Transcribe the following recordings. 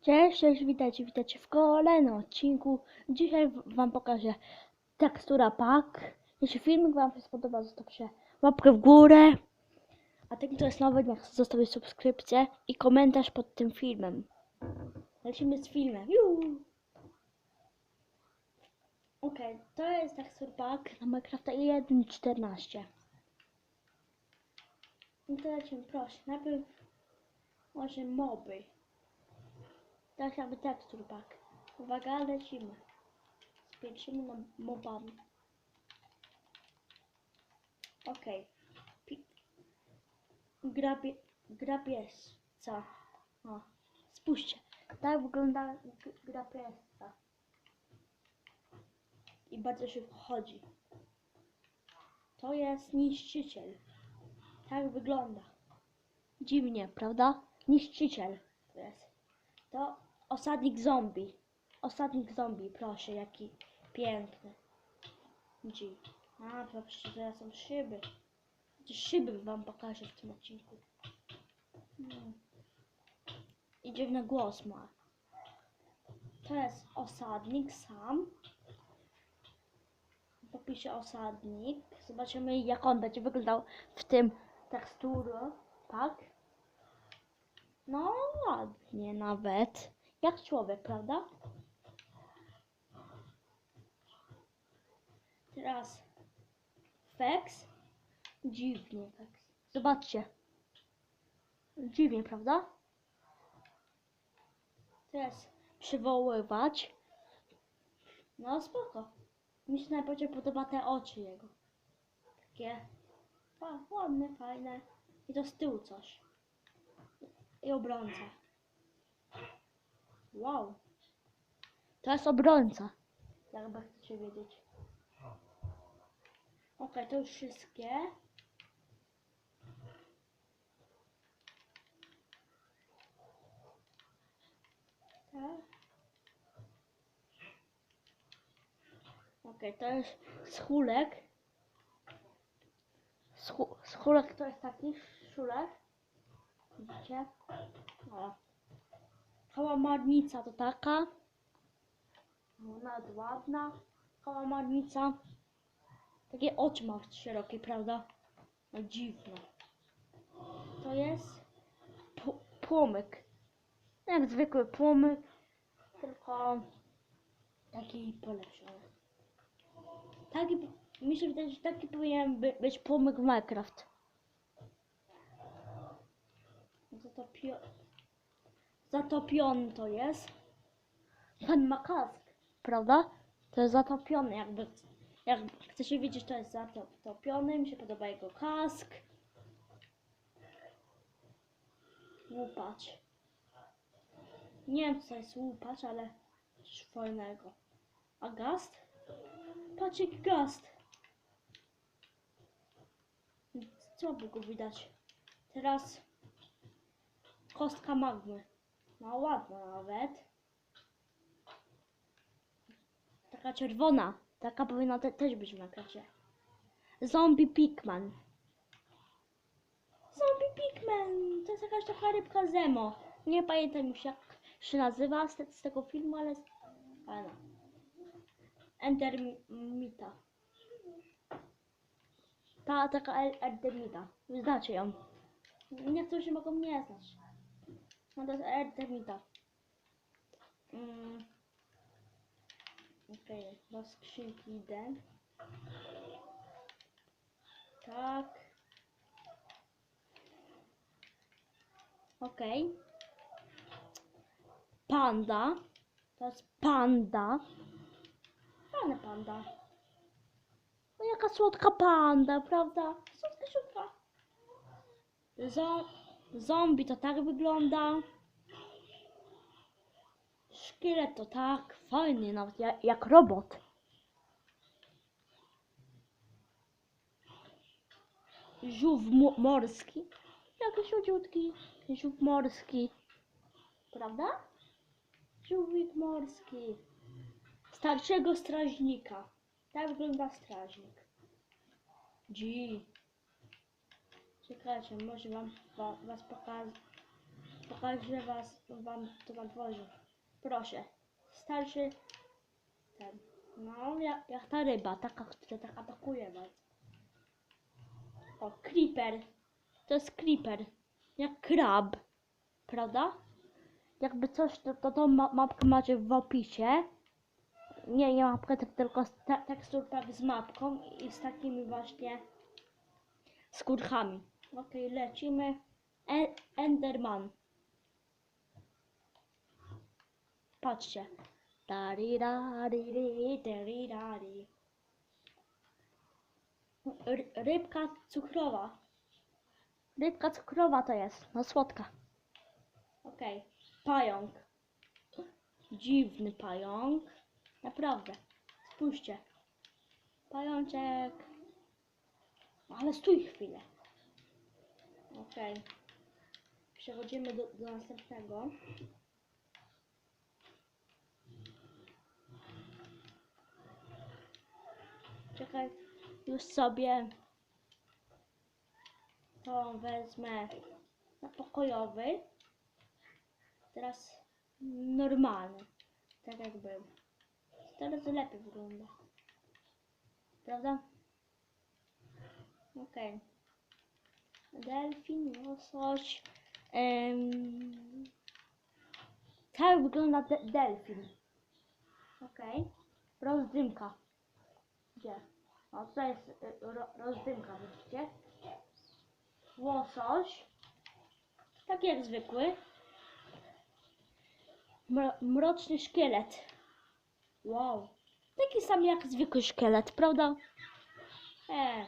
Cześć, cześć, witajcie, witajcie w kolejnym odcinku. Dzisiaj wam pokażę tekstura pack. Jeśli filmik wam się spodoba, zostawcie łapkę w górę. A ten, kto jest nowy, niech zostawi subskrypcję i komentarz pod tym filmem. Lecimy z filmem. Juhu! Okej, to jest tekstur pack na Minecrafta 1.14. No to lecimy, proszę. Najpierw może moby. Tak jakby tekstur pack. Uwaga, lecimy. Spieprzymy na mobami. Okej. Pi- Grabie, grabiesca. O, spójrzcie. Tak wygląda grabiesca. I bardzo szybko chodzi. To jest niszczyciel. Tak wygląda. Dziwnie, prawda? Niszczyciel to jest. To osadnik zombie. Osadnik zombie, proszę, jaki piękny. Dzi. A, patrzcie, teraz są szyby. Chociaż szyby wam pokażę w tym odcinku. Hmm. I dziwny głos ma. To jest osadnik sam. Popiszę osadnik. Zobaczymy jak on będzie wyglądał w tym teksturu, tak? No ładnie nawet. Jak człowiek, prawda? Teraz Fex. Dziwnie Fex. Zobaczcie. Dziwnie, prawda? Teraz przywoływać. No spoko. Mi się najbardziej podoba te oczy jego. Takie ładne, fajne. I to z tyłu coś. I obrońca. Wow. To jest obrońca. Jakby chcecie wiedzieć. Okej, to już wszystkie. Tak. Okej, to jest schulek. Schu- Schulek to jest taki szulek. Widzicie? O. Kałamarnica to taka. No, Nawet ładna. Kałamarnica. Takie oczy ma szerokie, prawda? No dziwne. To jest płomyk. Jak zwykły płomyk, tylko taki polepszony. Taki, mi się wydaje, że taki powinien by, być płomyk w Minecraft. Zatopio... Zatopiony to jest. Pan ma kask, prawda? To jest zatopiony, jakby. Jak chcecie wiedzieć, to jest zatopiony. Mi się podoba jego kask. Łupacz. Nie wiem, co to jest łupacz, ale coś fajnego. A gast? Patrz, jaki gast. Co by go widać? Teraz kostka magmy. No ładna nawet. Taka czerwona. Taka powinna te, też być w nakracie. Zombie Pigman. Zombie Pigman! To jest jakaś taka rybka Zemo. Nie pamiętam już jak się nazywa z, te, z tego filmu, ale... ale no. Endermita. Ta taka Endermita. Znacie ją. Niektórzy mogą nie znać. No to jest Endermita. Mm. Okej, do skrzynki idę. Tak. Okej. Panda. To jest panda. Fajna panda. No jaka słodka panda, prawda? Słodka siutka. Zo zombie to tak wygląda. Szkielet to tak, fajny, nawet jak, robot. Żółw mo- morski. Jakiś udziutki żółw morski. Prawda? Żółwik morski. Starszego strażnika. Tak wygląda strażnik. G. Czekajcie, może wam wa- was pokażę. pokażę was, wam to na dworze. Proszę. Starszy ten. No, jak, jak ta ryba, taka, która tak atakuje was. O, creeper. To jest creeper. Jak krab. Prawda? Jakby coś, to, to tą ma- mapkę macie w opisie. Nie, nie mapkę, ty- tylko tekstur z mapką i z takimi właśnie skórkami. Okej, lecimy. E Enderman. Patrzcie. Rybka cukrowa. Rybka cukrowa to jest. No słodka. Okej. Pająk. Dziwny pająk. Naprawdę. Spójrzcie. Pajączek. Ale stój chwilę. Okej. Przechodzimy do, do następnego. Czekaj, już sobie to wezmę na pokojowy. Teraz normalny. Tak jak był. Teraz lepiej wygląda. Prawda? Okej. Delfin, łosoś. Em, tak wygląda de delfin. Okej. Rozdymka. Gdzie? O, to jest y, ro rozdymka, widzicie? Łosoś. Tak jak zwykły. Mro mroczny szkielet. Wow. Taki sam jak zwykły szkielet, prawda? E.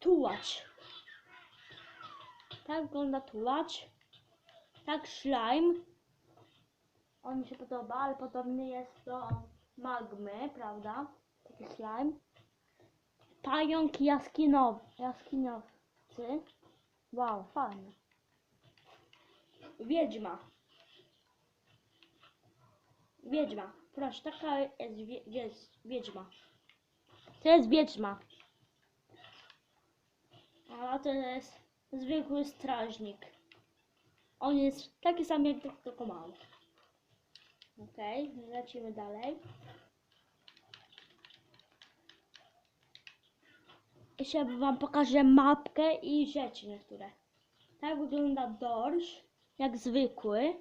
Tułacz. Tak wygląda tułacz. Tak slime. On mi się podoba, ale podobny jest do magmy, prawda? Taki slime. Pająk jaskinowy. Jaskinowcy. Wow, fajny. Wiedźma. Wiedźma. Proszę, taka jest wie, jest wiedźma. To jest wiedźma. A to jest zwykły strażnik. On jest taki sam jak tylko- mały. Okej, lecimy dalej. Jeszcze wam pokażę mapkę i rzeczy niektóre. Tak wygląda dorsz, jak zwykły.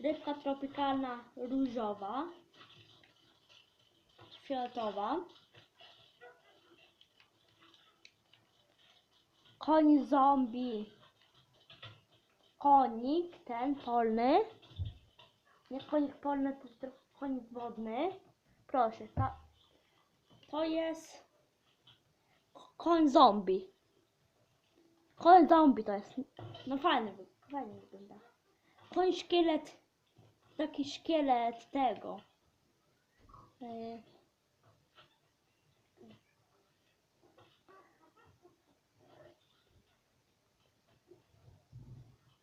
Rybka tropikalna różowa. Fioletowa. Koń zombie. Konik, ten polny. Nie konik polny, to konik wodny. Proszę, ta, to jest koń zombie. Koń zombie to jest. No fajny, fajnie wygląda. Koń szkielet, taki szkielet tego. E,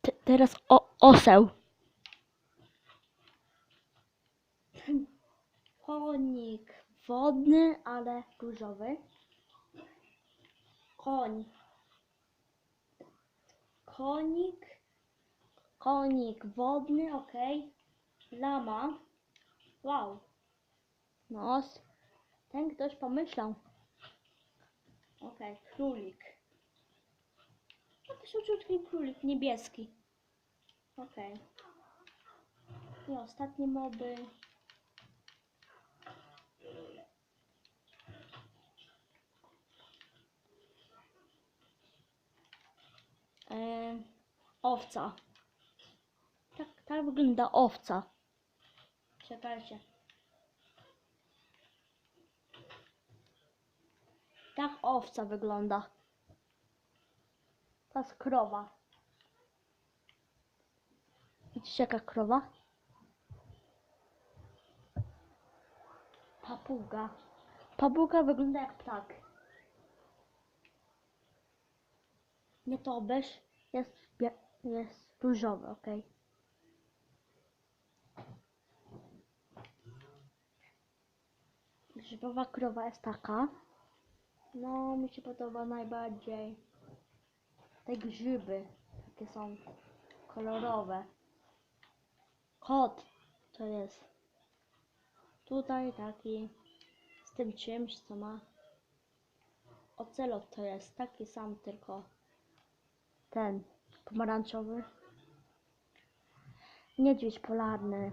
Te- teraz o, oseł. Konik wodny, ale różowy. Koń. Konik. Konik wodny, ok. Lama. Wow. Nos. Ten ktoś pomyślał. Ok, królik. Jakiś uczutki królik, niebieski. Ok. I ostatnie moby. Owca. Tak, tak wygląda owca. Czekajcie. Tak owca wygląda. To jest krowa. Widzicie jaka krowa? Papuga. Papuga wygląda jak ptak. Nie to obysz. Jest, jest różowy, ok. Grzybowa krowa jest taka. No, mi się podoba najbardziej. Te grzyby, takie są kolorowe. Kot to jest. Tutaj taki z tym czymś, co ma. Ocelot to jest taki sam, tylko ten pomarańczowy. Niedźwiedź polarny.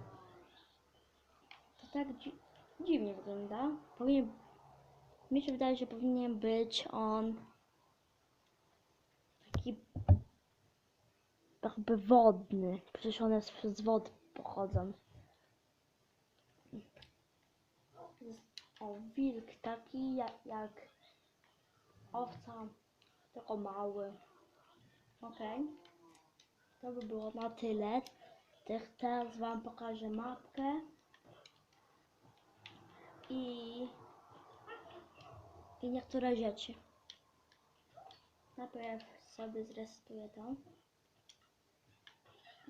To tak dzi dziwnie wygląda. Powinien, mi się wydaje, że powinien być on taki jakby wodny. Przecież one z, z wody pochodzą. O, wilk taki jak, jak owca, tylko mały. Okej. To by było na tyle. Te- Teraz Wam pokażę mapkę. I, i niektóre rzeczy. Najpierw sobie zresetuję to,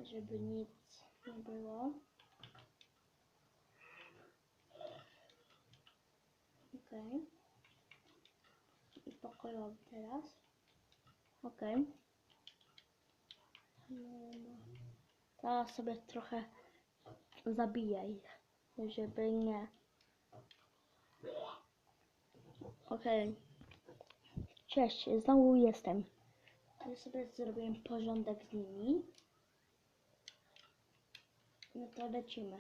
żeby nic nie było. Okej. I pokojowy teraz. Okej. No, no. Teraz sobie trochę zabiję ich, żeby nie. Okej. Cześć, znowu jestem. Ja sobie zrobiłem porządek z nimi. No to lecimy.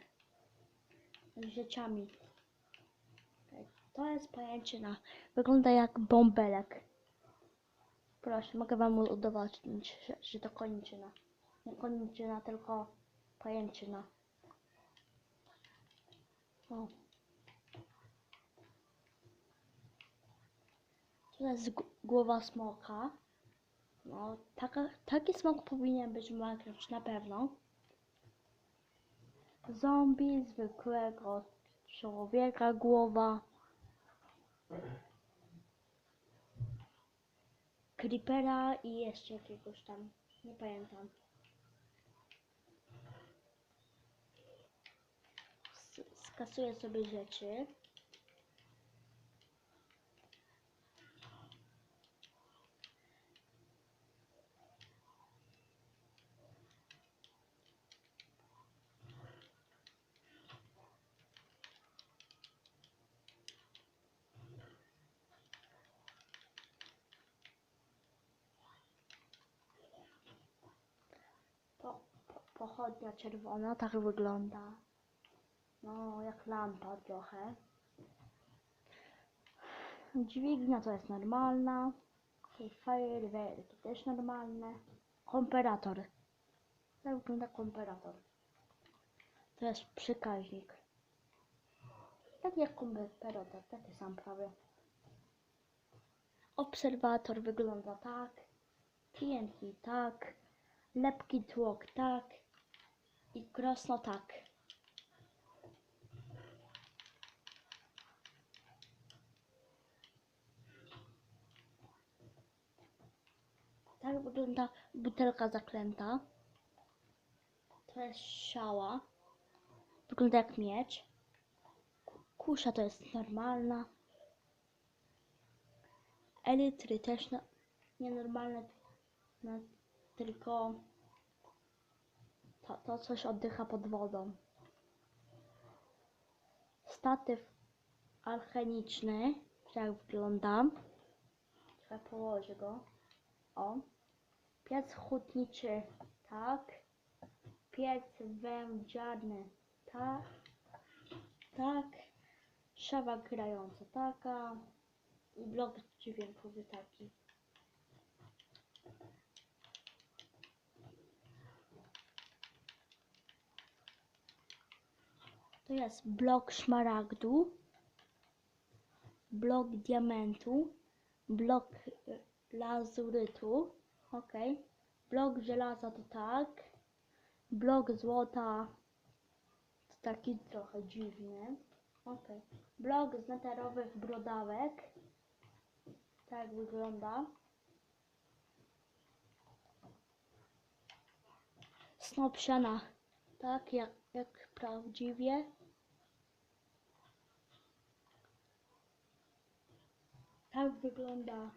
Z rzeczami. Okej, To jest pajęczyna. Wygląda jak bąbelek. Proszę, mogę wam udowodnić, że, że to koniczyna. Nie koniczyna, tylko pajęczyna. O. To jest głowa smoka. No, taka, taki smok powinien być w Minecraft na pewno. Zombie, zwykłego człowieka, głowa. Creepera i jeszcze jakiegoś tam, nie pamiętam. Skasuję sobie rzeczy. Pochodnia czerwona, tak wygląda. No, jak lampa trochę. Dźwignia to jest normalna. Fajerwerki też normalne. Komperator. Tak wygląda komperator. To jest przekaźnik. Tak jak komperator, taki sam prawie. Obserwator wygląda tak. TNT tak. Lepki tłok tak. I krosno tak. Tak wygląda butelka zaklęta. To jest szała. Wygląda jak miecz. Ku- Kusza to jest normalna. Elitry też no, nienormalne. No, tylko to, to coś oddycha pod wodą. Statyw alchemiczny. Tak wygląda. Trochę położę go. O. Piec hutniczy. Tak. Piec wędziarny. Tak. Tak. Szawa grająca. Taka. I blok dźwiękowy taki. Jest blok szmaragdu, blok diamentu, blok y, lazurytu, ok, blok żelaza to tak, blok złota to taki trochę dziwny, ok, blok z neterowych brodawek, tak wygląda. Snop siana, tak jak, jak prawdziwie. Tak wygląda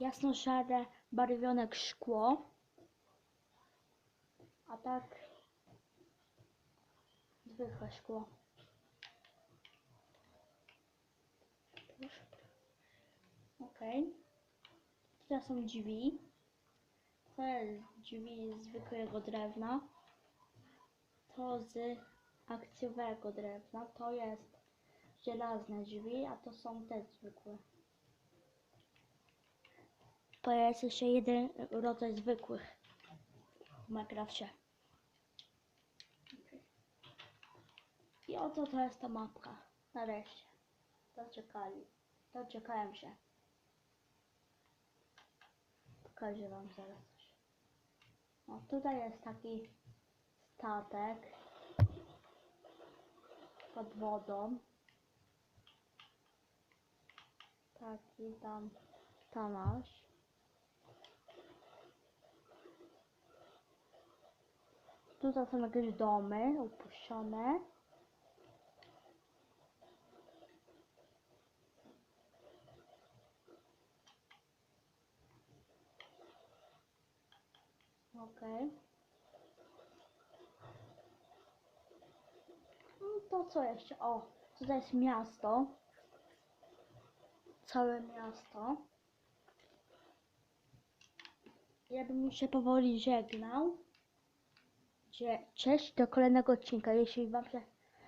jasno-szare, barwionek szkło. A tak zwykłe szkło. Okej. Tutaj są drzwi. To jest drzwi z zwykłego drewna. To z akcjowego drewna. To jest żelazne drzwi, a to są te zwykłe. To jest jeszcze jeden rodzaj zwykłych w Minecrafcie. I oto to jest ta mapka. Nareszcie. Doczekali. Doczekałem się. Pokażę wam zaraz coś. O, tutaj jest taki statek pod wodą. Taki tam, tam Tutaj są jakieś domy opuszczone. Okej. No to co jeszcze? O, tutaj jest miasto. Całe miasto. Ja bym się powoli żegnał. Cześć, do kolejnego odcinka. Jeśli Wam się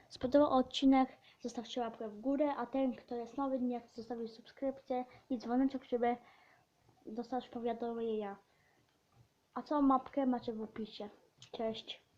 spodobał odcinek, zostawcie łapkę w górę, a ten, kto jest nowy, niech zostawi subskrypcję i dzwoneczek, żeby dostać powiadomienia. A całą mapkę macie w opisie. Cześć.